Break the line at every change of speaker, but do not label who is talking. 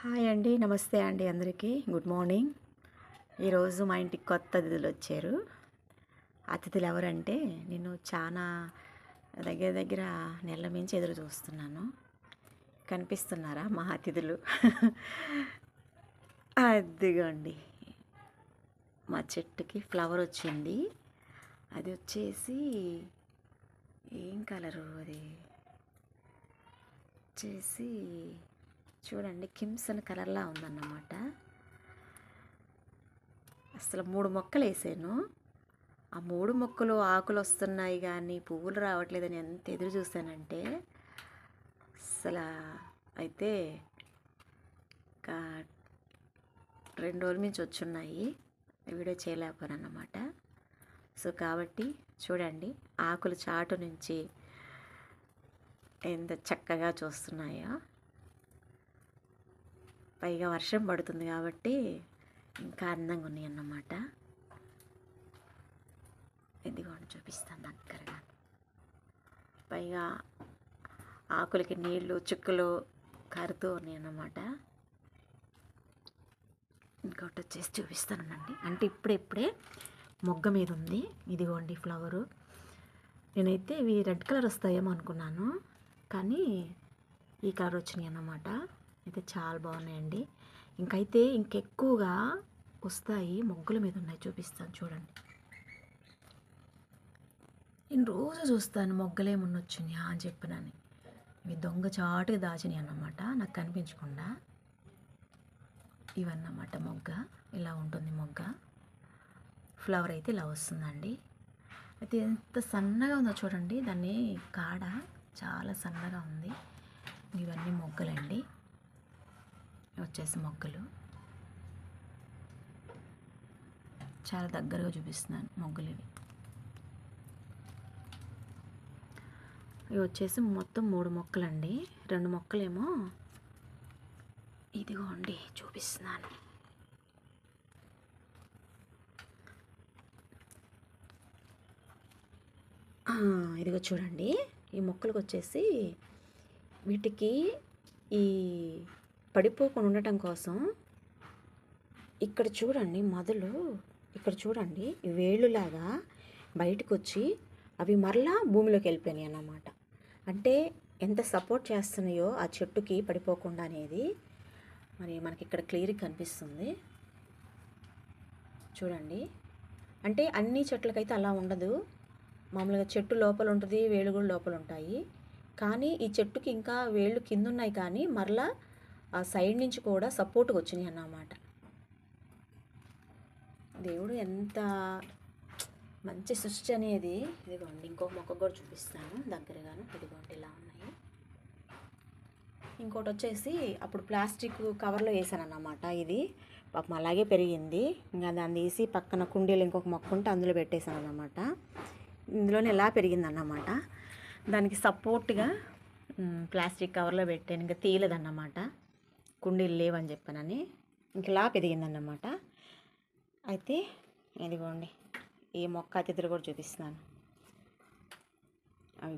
Hi అండి నమస్తే అండి అందరికీ. Good morning. ఈరోజు మా ఇంటికి కొత్త అతిథులు వచ్చారు. అతిథులు ఎవరంటే నేను చాలా దగ్గర దగ్గర నెల మించి ఎదురు చూస్తున్నాను. కనిపిస్తున్నారా మా అతిథులు? అదిగోండి. మా చెట్టుకి ఫ్లవర్ వచ్చింది. అది వచ్చేసి ఏం కలరు అది? వచ్చేసి చూడండి కిమ్సన్ కలర్లా ఉందన్నమాట. అసలు మూడు మొక్కలు వేసాను. ఆ మూడు మొక్కలు ఆకులు వస్తున్నాయి కానీ పువ్వులు రావట్లేదని ఎంత ఎదురు చూశానంటే అసలు అయితే ఇంకా రెండు రోజుల నుంచి వచ్చున్నాయి. వీడియో చేయలేకపోయాను అన్నమాట సో కాబట్టి చూడండి ఆకులు చాటు నుంచి ఎంత చక్కగా చూస్తున్నాయో. పైగా వర్షం పడుతుంది కాబట్టి ఇంకా అందంగా ఉన్నాయి అన్నమాట. ఇదిగోండి చూపిస్తాను దగ్గరగా. పైగా ఆకులకి నీళ్ళు చుక్కలు కారుతూ ఉన్నాయి అన్నమాట. ఇంకోటి వచ్చేసి చూపిస్తానండి అంటే ఇప్పుడే మొగ్గ మీద ఉంది. ఇదిగోండి ఫ్లవరు. నేనైతే ఇవి రెడ్ కలర్ వస్తాయేమో అనుకున్నాను. కానీ ఈ కలర్ వచ్చినాయి అన్నమాట. అయితే చాలా బాగున్నాయండి. ఇంకైతే ఇంకెక్కువగా వస్తాయి మొగ్గుల మీద ఉన్నాయి చూపిస్తాను చూడండి. నేను రోజు చూస్తాను మొగ్గలేమున్న వచ్చినాయా అని చెప్పినని. ఇవి దొంగ చాటుగా దాచినాయి అన్నమాట నాకు కనిపించకుండా. ఇవన్నమాట మొగ్గ ఇలా ఉంటుంది మొగ్గ. ఫ్లవర్ అయితే ఇలా వస్తుందండి. అయితే ఎంత సన్నగా ఉందో చూడండి దాన్ని కాడ చాలా సన్నగా ఉంది. ఇవన్నీ మొగ్గలండి. వచ్చేసి మొగ్గలు. చాలా దగ్గరగా చూపిస్తున్నాను మొగ్గలు ఇవి. ఇవి వచ్చేసి మొత్తం మూడు మొక్కలండి. రెండు మొక్కలేమో ఇదిగోండి చూపిస్తున్నాను. ఇదిగో చూడండి. ఈ మొక్కలకు వచ్చేసి వీటికి ఈ పడిపోకుండా ఉండటం కోసం ఇక్కడ చూడండి మొదలు ఇక్కడ చూడండి వేళ్ళులాగా బయటకు వచ్చి అవి మరలా భూమిలోకి వెళ్ళిపోయినాయి అన్నమాట. అంటే ఎంత సపోర్ట్ చేస్తున్నాయో ఆ చెట్టుకి పడిపోకుండా అనేది మరి మనకి ఇక్కడ క్లియర్గా కనిపిస్తుంది. చూడండి. అంటే అన్ని చెట్లకైతే అలా ఉండదు. మామూలుగా చెట్టు లోపల ఉంటుంది వేళ్ళు కూడా లోపల ఉంటాయి. కానీ ఈ చెట్టుకి ఇంకా వేళ్ళు కింద ఉన్నాయి కానీ మరలా ఆ సైడ్ నుంచి కూడా సపోర్ట్గా వచ్చినాయి అన్నమాట. దేవుడు ఎంత మంచి సృష్టి అనేది ఇదిగోండి ఇంకొక మొక్క కూడా చూపిస్తాను దగ్గరగాను. ఇదిగోండి ఇలా ఉన్నాయి. ఇంకోటి వచ్చేసి అప్పుడు ప్లాస్టిక్ కవర్లో వేసాను అన్నమాట ఇది. పాపం అలాగే పెరిగింది. ఇంకా దాన్ని తీసి పక్కన కుండీలు ఇంకొక మొక్క ఉంటే అందులో పెట్టేశాను అన్నమాట. ఇందులోనే ఎలా పెరిగిందన్నమాట దానికి సపోర్ట్గా ప్లాస్టిక్ కవర్లో పెట్టాను. ఇంకా తీయలేదన్నమాట. కుండీలు లేవని చెప్పానని ఇంక లాప్ పెరిగిందన్నమాట అయితే ఇదిగోండి ఈ మొక్క అతిథులు కూడా చూపిస్తున్నాను. అవిగో